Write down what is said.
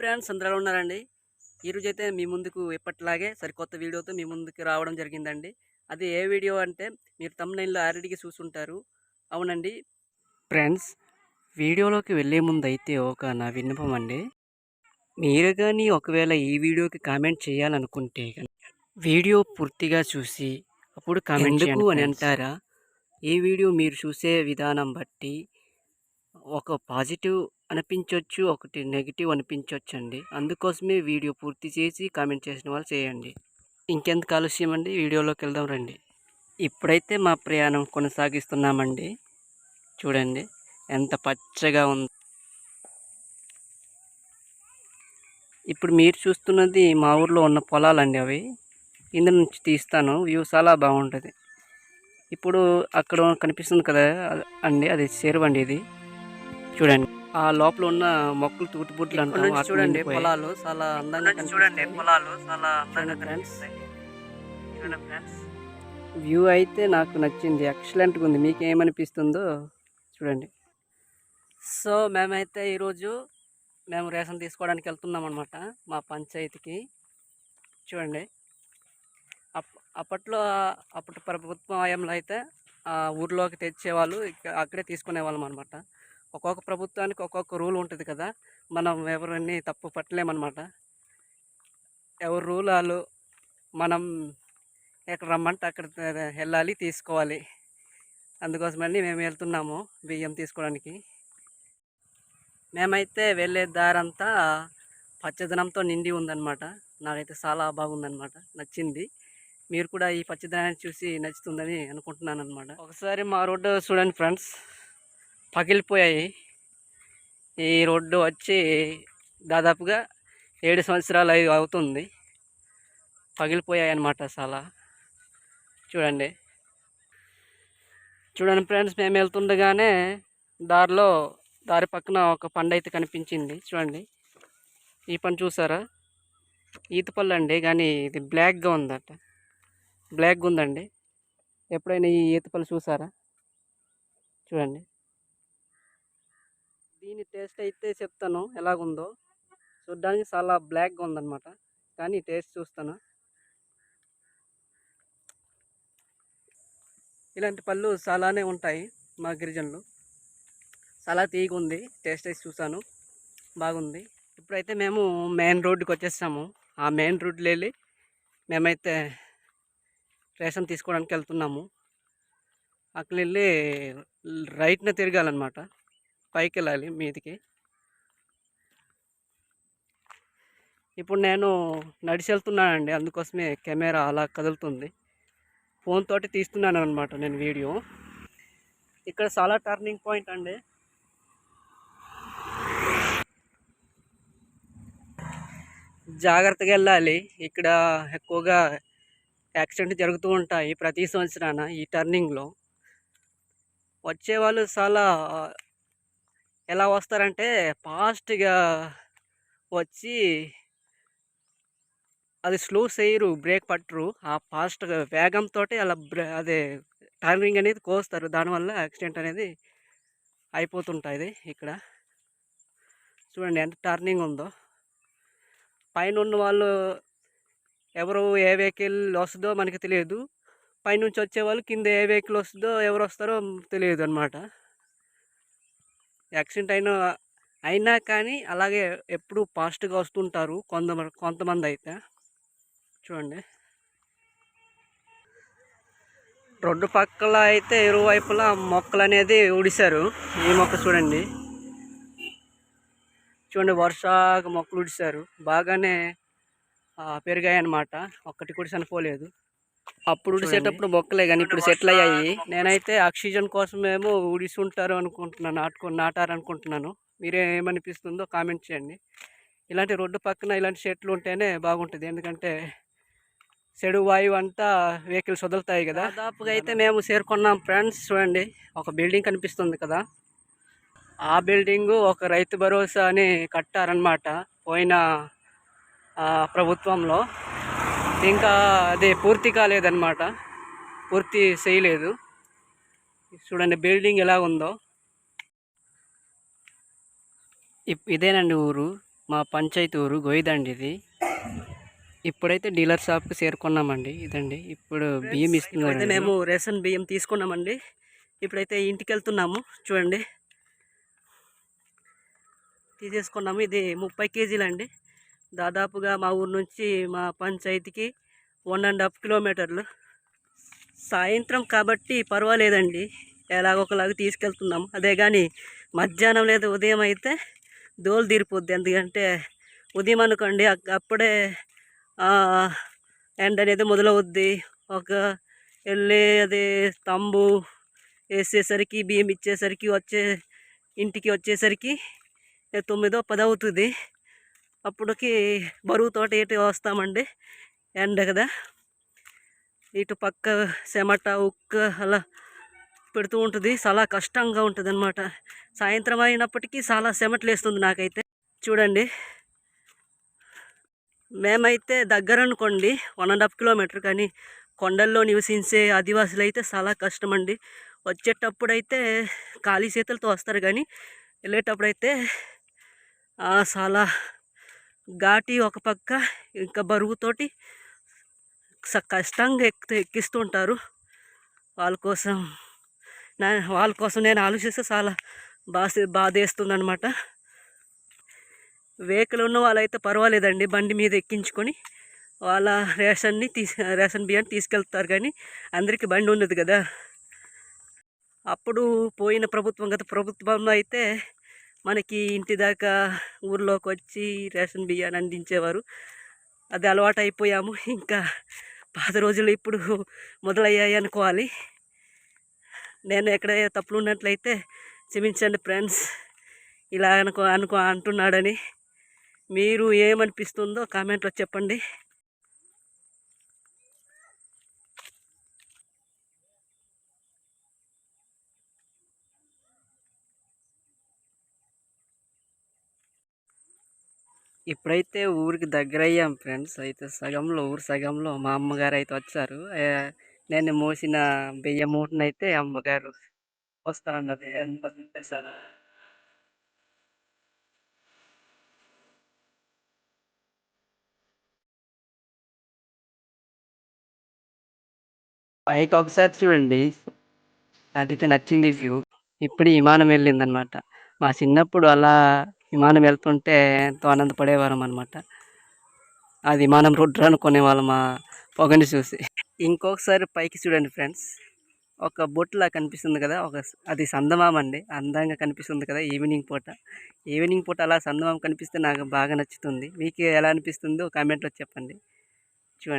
Friends అందరూ ఉన్నారండి. ఈరోజు అయితే మీ ముందుకు ఎప్పటిలాగే సరికొత్త వీడియోతో మీ ముందుకు రావడం జరిగిందండి. అది ఏ వీడియో అంటే మీరు తమ్ముళ్ళలో ఆల్రెడీగా చూసుంటారు. అవునండి. ఫ్రెండ్స్ వీడియోలోకి వెళ్ళే ముందు అయితే ఒక నా విన్నపం అండి. మీరు కానీ ఒకవేళ ఈ వీడియోకి కామెంట్ చేయాలనుకుంటే వీడియో పూర్తిగా చూసి అప్పుడు కామెంట్ అని అంటారా? ఈ వీడియో మీరు చూసే విధానం బట్టి ఒక పాజిటివ్ అనిపించవచ్చు ఒకటి నెగిటివ్ అనిపించవచ్చు అండి అందుకోసమే వీడియో పూర్తి చేసి కామెంట్ చేసిన వాళ్ళు చేయండి. ఇంకెంత కాలుష్యం అండి? వీడియోలోకి వెళ్దాం రండి. ఇప్పుడైతే మా ప్రయాణం కొనసాగిస్తున్నామండి. చూడండి ఎంత పచ్చగా ఉంది. ఇప్పుడు మీరు చూస్తున్నది మా ఊర్లో ఉన్న పొలాలండి అవి. కింద నుంచి తీస్తాను. వ్యూ చాలా బాగుంటుంది. ఇప్పుడు అక్కడ కనిపిస్తుంది కదా అండి అది చెరువు అండి ఇది. చూడండి. ఆ లోపల ఉన్న మొక్కలు తూటుబుట్లు అంటాం చూడండి. పొలాలు చాలా అందంగా చూడండి. పొలాలు చాలా అందంగా ఫ్రెండ్స్ వ్యూ అయితే నాకు నచ్చింది ఎక్సలెంట్గా ఉంది. మీకు ఏమనిపిస్తుందో చూడండి. సో మేమైతే ఈరోజు మేము రేషన్ తీసుకోవడానికి వెళ్తున్నాం అనమాట మా పంచాయతీకి. చూడండి. అప్ అప్పట్లో అప్పటి ప్రభుత్వం హయాంలో అయితే ఆ ఊర్లోకి తెచ్చేవాళ్ళు అక్కడే తీసుకునేవాళ్ళం అనమాట ఒక్కొక్క ప్రభుత్వానికి ఒక్కొక్క రూల్ ఉంటుంది కదా మనం ఎవరిని తప్పు పట్టలేమన్నమాట. ఎవరు రూల్ వాళ్ళు మనం ఎక్కడ రమ్మంటే అక్కడ వెళ్ళాలి తీసుకోవాలి. అందుకోసమని మేము వెళ్తున్నాము బియ్యం తీసుకోవడానికి. మేమైతే వెళ్ళే దారంతా పచ్చదనంతో నిండి ఉందన్నమాట. నాకైతే చాలా బాగుందన్నమాట నచ్చింది. మీరు కూడా ఈ పచ్చదనాన్ని చూసి నచ్చుతుందని అనుకుంటున్నాను అనమాట ఒకసారి మా రోడ్డు చూడండి ఫ్రెండ్స్. పగిలిపోయాయి. ఈ రోడ్డు వచ్చి దాదాపుగా ఏడు సంవత్సరాలు అయి అవుతుంది. పగిలిపోయాయి అన్నమాట చాలా. చూడండి. చూడండి ఫ్రెండ్స్ మేము వెళ్తుండగానే దారిలో దారి పక్కన ఒక పండు అయితే కనిపించింది. చూడండి. ఈ పండు చూసారా? ఈత పళ్ళు అండి కానీ ఇది బ్లాక్గా ఉందట. బ్లాక్గా ఉందండి. ఎప్పుడైనా ఈ ఈత చూసారా? చూడండి. దీని టేస్ట్ అయితే చెప్తాను ఎలాగుందో. చూడ్డానికి చాలా బ్లాక్గా ఉందన్నమాట. కానీ టేస్ట్ చూస్తాను. ఇలాంటి పళ్ళు చాలానే ఉంటాయి మా గిరిజనులు. చాలా తీగ ఉంది. టేస్ట్ వేసి చూసాను బాగుంది. ఇప్పుడైతే మేము మెయిన్ రోడ్డుకి వచ్చేసాము. ఆ మెయిన్ రోడ్లో వెళ్ళి మేమైతే రేషన్ తీసుకోవడానికి వెళ్తున్నాము. అక్కడ వెళ్ళి రైట్న తిరగాలన్నమాట. పైకి వెళ్ళాలి మీదికి. ఇప్పుడు నేను నడిచి వెళ్తున్నానండి అందుకోసమే కెమెరా అలా కదులుతుంది. ఫోన్ తోటి తీస్తున్నాను అనమాట నేను వీడియో. ఇక్కడ చాలా టర్నింగ్ పాయింట్ అండి. జాగ్రత్తగా వెళ్ళాలి. ఇక్కడ ఎక్కువగా యాక్సిడెంట్ జరుగుతూ ఉంటాయి ప్రతి సంవత్సరాన ఈ టర్నింగ్లో. వచ్చేవాళ్ళు చాలా ఎలా వస్తారంటే ఫాస్ట్గా వచ్చి అది స్లో చేయరు బ్రేక్ పట్టరు. ఆ ఫాస్ట్గా వేగంతో అలా బ్రే అదే టర్నింగ్ అనేది కోస్తారు. దానివల్ల యాక్సిడెంట్ అనేది అయిపోతుంటుంది ఇక్కడ. చూడండి ఎంత టర్నింగ్ ఉందో. పైన ఉన్న వాళ్ళు ఎవరు ఏ వెహికల్ వస్తుందో మనకి తెలియదు. పైనుంచి వచ్చేవాళ్ళు కింద ఏ వెహికల్ వస్తుందో ఎవరు వస్తారో తెలియదు అనమాట యాక్సిడెంట్ అయిన అయినా కానీ అలాగే ఎప్పుడు ఫాస్ట్గా వస్తుంటారు కొంతమంది కొంతమంది అయితే చూడండి. రోడ్డు పక్కల అయితే ఇరువైపులా మొక్కలు అనేది ఉడిశారు. ఈ మొక్క చూడండి. చూడండి వర్షాక మొక్కలు ఉడిశారు. బాగానే పెరిగాయి అన్నమాట ఒక్కటి కూడా చనిపోలేదు. అప్పుడు ఉడిసేటప్పుడు మొక్కలే కానీ ఇప్పుడు సెటిల్ అయ్యాయి. నేనైతే ఆక్సిజన్ కోసమేమో ఉడిసుంటారు అనుకుంటున్నాను నాటుకో నాటారు అనుకుంటున్నాను మీరే ఏమనిపిస్తుందో కామెంట్ చేయండి. ఇలాంటి రోడ్డు పక్కన ఇలాంటి చెట్లు ఉంటేనే బాగుంటుంది. ఎందుకంటే చెడు వాయువు అంతా వెహికల్స్ వదులుతాయి కదా. దాదాపుగా అయితే మేము చేరుకున్నాం ఫ్రెండ్స్. చూడండి ఒక బిల్డింగ్ కనిపిస్తుంది కదా. ఆ బిల్డింగు ఒక రైతు భరోసా అని కట్టారనమాట పోయిన ప్రభుత్వంలో. ఇంకా అది పూర్తి కాలేదన్నమాట. పూర్తి చేయలేదు. చూడండి బిల్డింగ్ ఎలా ఉందో. ఇప్- ఇదేనండి ఊరు. మా పంచాయతీ ఊరు గోయిదండి ఇది. ఇప్పుడైతే డీలర్ షాప్కి చేరుకున్నామండి. ఇదండి ఇప్పుడు బియ్యం ఇస్తున్నారు మేము రేషన్ బియ్యం తీసుకున్నామండి. ఇప్పుడైతే ఇంటికి వెళ్తున్నాము చూడండి. తీసేసుకున్నాము ఇది ముప్పై కేజీలు అండి దాదాపుగా మా ఊరు నుంచి మా పంచాయతీకి వన్ అండ్ హాఫ్ కిలోమీటర్లు. సాయంత్రం కాబట్టి పర్వాలేదండి. ఎలాగొకలాగా తీసుకెళ్తున్నాం. అదే కానీ మధ్యాహ్నం లేదా ఉదయం అయితే దోలు తీరిపోద్ది. ఎందుకంటే ఉదయం అనుకోండి అప్పుడే ఎండ అనేది మొదలవుద్ది. ఒక వెళ్ళి అది తంబు వేసేసరికి బియ్యం ఇచ్చేసరికి వచ్చే ఇంటికి వచ్చేసరికి తొమ్మిదో పది అవుతుంది. అప్పుడుకి బరువు తోట ఇటు వస్తామండి? ఎండ కదా. ఇటు పక్క చెమట ఉక్క అలా పెడుతూ ఉంటుంది. చాలా కష్టంగా ఉంటుంది అనమాట సాయంత్రం అయినప్పటికీ చాలా చెమటలేస్తుంది నాకైతే. చూడండి. మేమైతే దగ్గర అనుకోండి వన్ అండ్ హాఫ్ కిలోమీటర్ కానీ కొండల్లో నివసించే ఆదివాసులు అయితే చాలా కష్టం అండి వచ్చేటప్పుడు అయితే ఖాళీ చేతులతో వస్తారు కానీ వెళ్ళేటప్పుడైతే చాలా ఘాటి ఒక పక్క ఇంకా బరువుతోటి స- కష్టంగా ఎక్కి ఎక్కిస్తుంటారు. వాళ్ళ కోసం నా వాళ్ళ కోసం నేను ఆలోచిస్తే చాలా బాధ బాధేస్తుంది అనమాట వెహికల్ ఉన్న వాళ్ళైతే పర్వాలేదండి. బండి మీద ఎక్కించుకొని వాళ్ళ రేషన్ని తీసి రేషన్ బియ్యాన్ని తీసుకెళ్తారు కానీ అందరికీ బండి ఉండదు కదా. అప్పుడు పోయిన ప్రభుత్వం గత ప్రభుత్వంలో అయితే మనకి ఇంటి దాకా ఊర్లోకి వచ్చి రేషన్ బియ్యాన్ని అందించేవారు. అది అలవాటు అయిపోయాము ఇంకా పాత రోజులు ఇప్పుడు మొదలయ్యాయి అనుకోవాలి. నేను ఎక్కడ తప్పులు ఉన్నట్లయితే క్షమించండి ఫ్రెండ్స్. ఇలా అనుకో అనుకో అంటున్నాడని. మీరు ఏమనిపిస్తుందో కామెంట్లో చెప్పండి. ఇప్పుడైతే ఊరికి దగ్గర అయ్యాం ఫ్రెండ్స్. అయితే సగంలో ఊరు సగంలో మా అమ్మగారు అయితే వచ్చారు నేను మోసిన బియ్యం మూటనైతే అమ్మగారు వస్తానన్నది ఎంత సార్ పైకి ఒకసారి చూడండి. నాకైతే నచ్చింది వ్యూ. ఇప్పుడు విమానం వెళ్ళిందనమాట మా చిన్నప్పుడు అలా విమానం వెళ్తుంటే ఎంతో ఆనందపడేవారం అనమాట ఆ విమానం రుడ్ర అనుకునే వాళ్ళం మా పొగని చూసి. ఇంకొకసారి పైకి చూడండి ఫ్రెండ్స్. ఒక బొట్టులా కనిపిస్తుంది కదా ఒక అది సందమామ అండి. అందంగా కనిపిస్తుంది కదా ఈవినింగ్ పూట. ఈవినింగ్ పూట అలా సందమామ కనిపిస్తే నాకు బాగా నచ్చుతుంది. మీకు ఎలా అనిపిస్తుందో కామెంట్లో చెప్పండి.